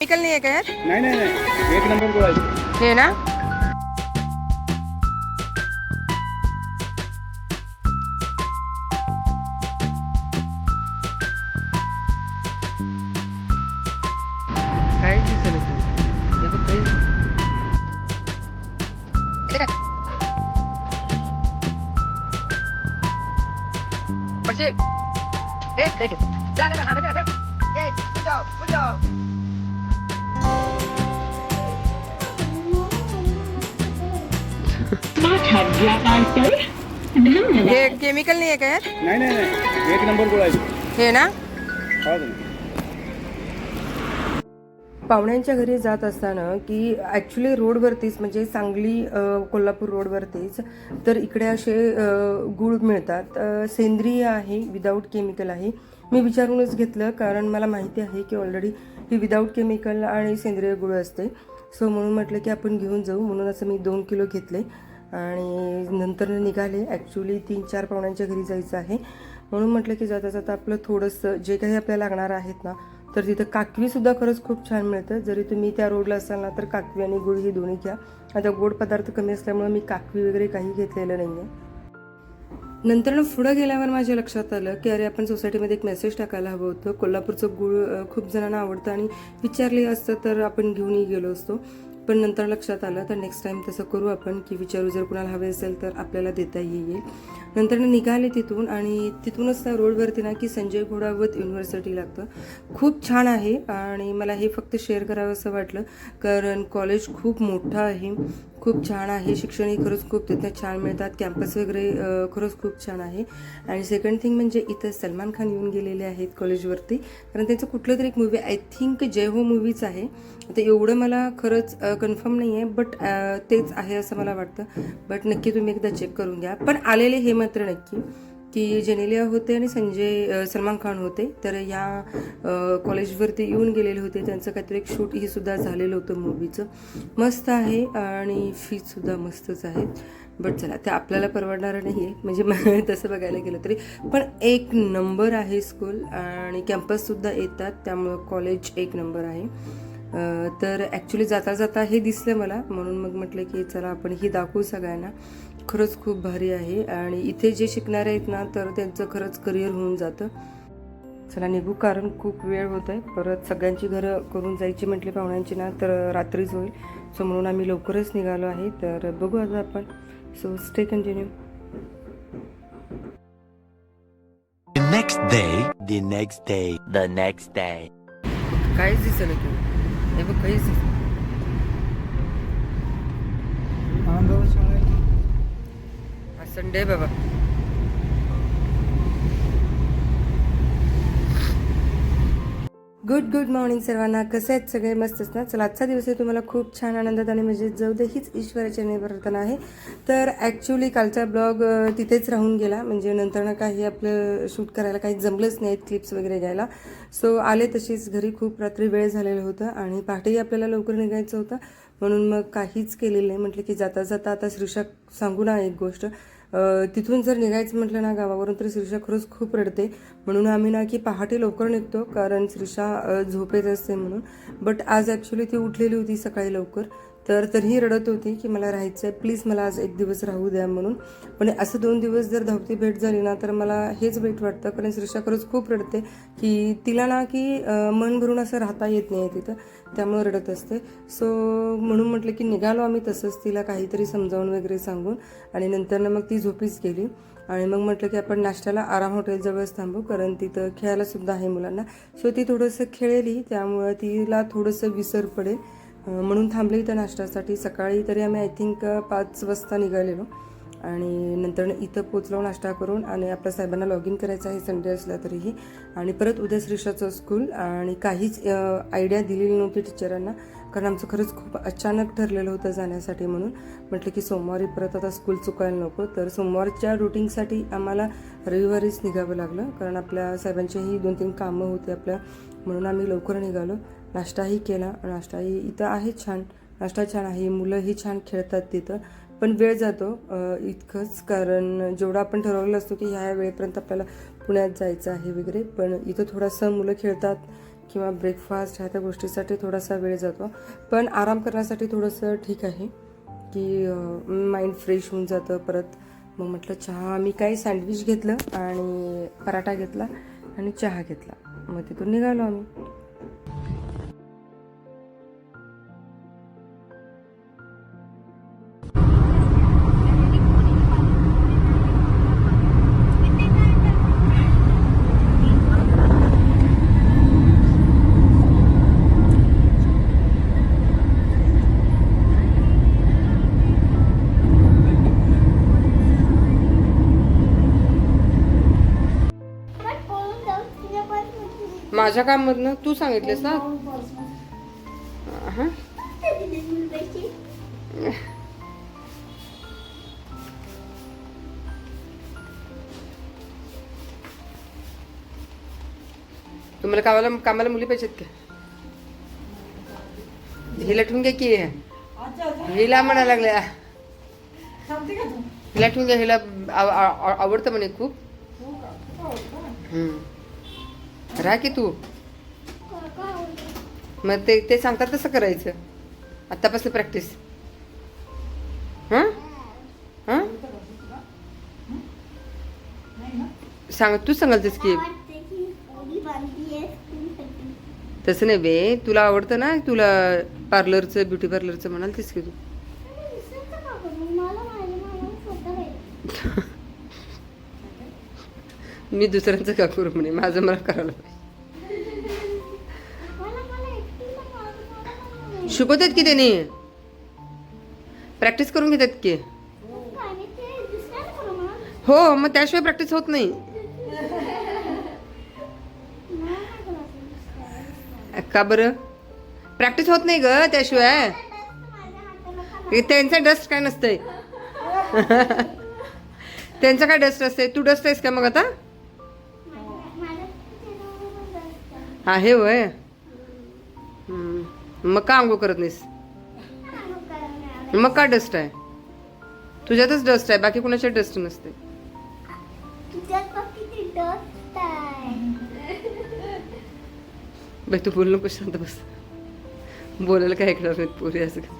Chemical नाही आहे का यार? नाही नाही नाही एक नंबर गोळा आहे हे ना? काय दिसेल हे। बघ काही इथे काय? पडशे. ए, हे केमिकल नाही आहे का नाही नाही नाही एक नंबर गोळा आहे हे ना? पाहुण्यांच्या घरी जात असताना की ॲक्च्युली रोडवरतीच म्हणजे सांगली कोल्हापूर रोडवरतीच तर इकडे असे गूळ मिळतात. सेंद्रिय आहे विदाऊट केमिकल आहे. मी विचारूनच घेतलं कारण मला माहिती आहे की ऑलरेडी ही विदाऊट केमिकल आणि सेंद्रिय गुळ असते. सो म्हणून म्हटलं की आपण घेऊन जाऊ. म्हणून असं मी दोन किलो घेतले. आणि नंतर निघाले. ॲक्च्युली तीन चार पाहुण्यांच्या घरी जायचं आहे. म्हणून म्हटलं की जाता जाता आपलं थोडंसं जे काही आपल्याला लागणार आहेत ना तर तिथं काकवीसुद्धा खरंच खूप छान मिळतं. जरी तुम्ही त्या रोडला असाल ना तर काकवी आणि गुळ ही दोन्ही घ्या. आता गोड पदार्थ कमी असल्यामुळे मी काकवी वगैरे काही घेतलेलं नाही आहे नंतर ना पुढं गेल्यावर माझ्या लक्षात आलं की अरे आपण सोसायटीमध्ये एक मेसेज टाकायला हवं होतं. कोल्हापूरचं गुळ खूप जणांना आवडतं आणि विचारले असतं तर आपण घेऊनही गेलो असतो. पण नंतर लक्षात आलं तर नेक्स्ट टाइम तसं करू आपण की विचारू जर कुणाला हवे असेल तर आपल्याला देता येईल. नंतर निघाले तिथून आणि तिथूनच त्या रोडवरती ना की संजय घोडावत युनिव्हर्सिटी लागतं. खूप छान आहे आणि मला हे फक्त शेअर करावं असं वाटलं कारण कॉलेज खूप मोठं आहे. खूप छान आहे. शिक्षणही खरंच खूप तिथं छान मिळतात. कॅम्पस वगैरे खरंच खूप छान आहे. आणि सेकंड थिंग म्हणजे इथं सलमान खान येऊन गेलेले आहेत कॉलेजवरती कारण त्यांचं कुठलं तरी एक मूवी आय थिंक जय हो मूवीच आहे. आता एवढं मला खरंच कन्फर्म नाही आहे बट तेच आहे असं मला वाटतं. बट नक्की तुम्ही एकदा चेक करून घ्या. पण आलेले हे मात्र नक्की. की जेनेलिया होते आणि संजय सलमान खान होते. तर या कॉलेजवरती येऊन गेलेले होते. त्यांचं काहीतरी एक शूट ही सुद्धा झालेलं होतं मूवीचं मस्त आहे आणि फीजसुद्धा मस्तच आहे. बट चला ते आपल्याला परवडणारं नाही आहे म्हणजे तसं बघायला गेलं तरी. पण एक नंबर आहे स्कूल आणि कॅम्पससुद्धा येतात. त्यामुळं कॉलेज एक नंबर आहे. तर ॲक्च्युली जाता जाता हे दिसलं मला. म्हणून मग म्हटलं की चला आपण ही दाखवू सगळ्यांना. खरंच खूप भारी आहे आणि इथे जे शिकणारे आहेत ना तर त्यांचं खरंच करिअर होऊन जातं. चला निघू कारण खूप वेळ होत आहे. परत सगळ्यांची घरं करून जायची म्हटली पाहुण्यांची ना तर रात्रीच होईल. सो म्हणून आम्ही लवकरच निघालो आहे. तर बघू आता आपण. So stay continue next day, the next day, the next day. काहीच दिसलं तू हे बघ काहीच दिसलं हा संडे बाबा. गुड गुड मॉर्निंग सर्वांना. कसे आहेत सगळे? मस्तच ना? चला आजचा दिवस आहे. तुम्हाला खूप छान आनंदात आणि म्हणजे जाऊ दे हीच ईश्वराच्या निवर्तन आहे. तर ॲक्च्युली कालचा ब्लॉग तिथेच राहून गेला. म्हणजे नंतर ना काही आपलं शूट करायला काही जमलंच नाही क्लिप्स वगैरे घ्यायला. सो आले तशीच घरी. खूप रात्री वेळ झालेलं होतं आणि पहाटेही आपल्याला लवकर निघायचं होतं. म्हणून मग काहीच केलेलं नाही. म्हटलं की जाता जाता आता श्रीषा सांगू ना एक गोष्ट. तिथून जर निघायचं म्हटलं ना गावावरून तर श्रीषा खरंच खूप रडते. म्हणून आम्ही ना की पहाटे लवकर निघतो कारण श्रीषा झोपेत असते म्हणून. बट आज ॲक्च्युली ती उठलेली होती सकाळी लवकर. तर तरीही रडत होती की मला राहायचं आहे प्लीज मला आज एक दिवस राहू द्या म्हणून. पण असं दोन दिवस जर धावती भेट झाली ना तर मला हेच भेट वाटतं. कारण श्रीषा खरंच खूप रडते की तिला ना की मन भरून असं राहता येत नाही तिथं. त्यामुळे रडत असते. सो म्हणून म्हटलं की निघालो आम्ही तसंच तिला काहीतरी समजावून वगैरे सांगून. आणि नंतर मग ती झोपीच गेली. आणि मग म्हटलं की आपण नाश्त्याला आराम हॉटेलजवळच थांबू. कारण तिथं खेळायला सुद्धा आहे मुलांना. सो ती थोडंसं खेळेली. त्यामुळं तिला थोडंसं विसर पडेल. म्हणून थांबले इथं नाश्त्यासाठी. सकाळी तरी आम्ही आय थिंक पाच वाजता निघालेलो. आणि नंतर इथं पोचलो नाश्ता करून आणि आपल्या साहेबांना लॉग इन करायचं आहे संडे असला तरीही. आणि परत उद्या श्रीषाचं स्कूल आणि काहीच आयडिया दिलेली नव्हती टीचरांना कारण आमचं खरंच खूप अचानक ठरलेलं होतं जाण्यासाठी म्हणून. म्हटलं की सोमवारी परत आता स्कूल चुकायला नको. तर सोमवारच्या रुटीनसाठी आम्हाला रविवारीच निघावं लागलं. कारण आपल्या साहेबांचीही दोन तीन कामं होती आपल्या. म्हणून आम्ही लवकर निघालो. नाश्ताही केला. नाश्ताही इथं आहे छान. नाश्ता छान आहे. मुलंही छान खेळतात तिथं. पण वेळ जातो. इतकंच कारण जेवढा आपण ठरवलेलं असतो की ह्या वेळेपर्यंत आपल्याला पुण्यात जायचं आहे वगैरे पण इथं थोडंसं मुलं खेळतात किंवा ब्रेकफास्ट ह्या त्या गोष्टीसाठी थोडासा वेळ जातो. पण आराम करण्यासाठी थोडंसं ठीक आहे की माइंड फ्रेश होऊन जातं. परत मग म्हटलं चहा मी काय सँडविच घेतलं आणि पराठा घेतला आणि चहा घेतला. मग तिथून निघालो आम्ही. माझ्या काममधनं तू सांगितलेस ना? हां? तुम्हाला कामाला कामाला मुली पाहिजेत का? हिला ठेवून घ्या की. हिला म्हणा लागल्या. हिला ठेवून घ्या हिला आवडतं म्हणे खूप. हम्म. राह की तू. मग ते ते सांगतात तसं करायचं. आत्तापासून प्रॅक्टिस हां? हां? सांग तूच सांगालतेस की. तसं नाही बे तुला आवडतं ना तुला पार्लरचं ब्युटी पार्लरचं म्हणालतीस की तू. मी दुसऱ्यांचं का करू म्हणे? माझं मला करायला पाहिजे. शिकवतात की त्याने? प्रॅक्टिस करून घेतात की. हो मग त्याशिवाय प्रॅक्टिस होत नाही. का बरं? प्रॅक्टिस होत नाही ग त्याशिवाय. त्यांचा डस्ट काय नसतंय? त्यांचा काय डस्ट असते तू डस्ट आहेस का मग आता? आहे वय. मग का आंघोळ करत नाहीस? मग का डस्ट आहे? तुझ्यातच डस्ट आहे बाकी कुणाच्या डस्ट नसते? बाई तू बोल नको शांत बस. बोलायला काय ऐकणार नाहीत पोरी असं. काय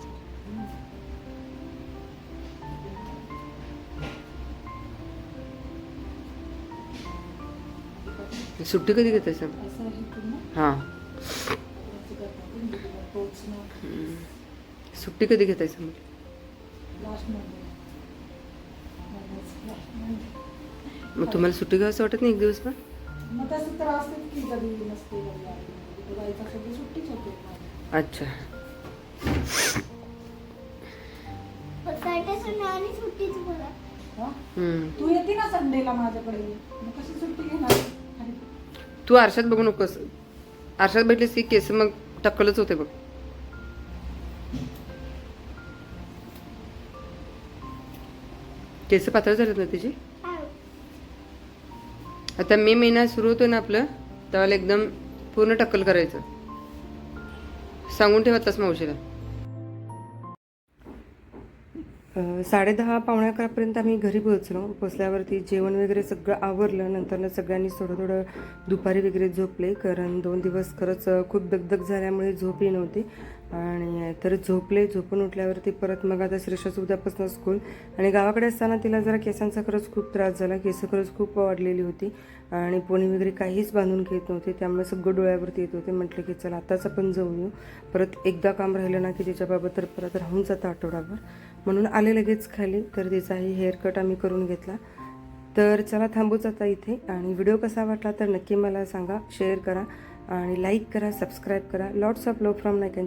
सुट्टी कधी घेते सर हां. सुट्टी कधी घेतायचं मग? मग तुम्हाला सुट्टी घ्यावं वाटत नाही एक दिवस पण. अच्छा हा? तू येते ना संडेला माझ्याकडे. मग कशी सुट्टी घेणार? आणि तू आरशात बघू नकोस. आरशात भेटलीस की केस मग टक्कलच होते बघ. केस पातळ झालेत ना तिची? आता मे महिना सुरू होतो ना आपलं त्यावेळेला एकदम पूर्ण टक्कल करायचं. सांगून ठेवताच मावशीला. साडेदहा पावणे अकरापर्यंत आम्ही घरी पोहोचलो. पोचल्यावरती जेवण वगैरे सगळं आवरलं. नंतर सगळ्यांनी थोडं थोडं दुपारी वगैरे झोपले. कारण दोन दिवस खरंच खूप दगदग झाल्यामुळे झोपही नव्हती आणि तर झोपले झोपून उठल्यावरती परत मग आता श्रेषाचं उद्यापासून स्कूल आणि गावाकडे असताना तिला जरा केसांचा खरंच खूप त्रास झाला. केस खरंच खूप वाढलेली होती. आणि पोणी वगैरे काहीच बांधून घेत नव्हते. त्यामुळे सगळं डोळ्यावरती येत होते. म्हटलं की चला आताच आपण जाऊ येऊ. परत एकदा काम राहिलं ना की त्याच्याबाबत तर परत राहून जातं आठवडाभर. म्हणून आले लगेच खाली. तर तिचाही हेअरकट आम्ही करून घेतला. तर चला थांबूच आता इथे. आणि व्हिडिओ कसा वाटला तर नक्की मला सांगा. शेअर करा. आणि लाईक करा सबस्क्राईब करा. Lots of love from Nayakan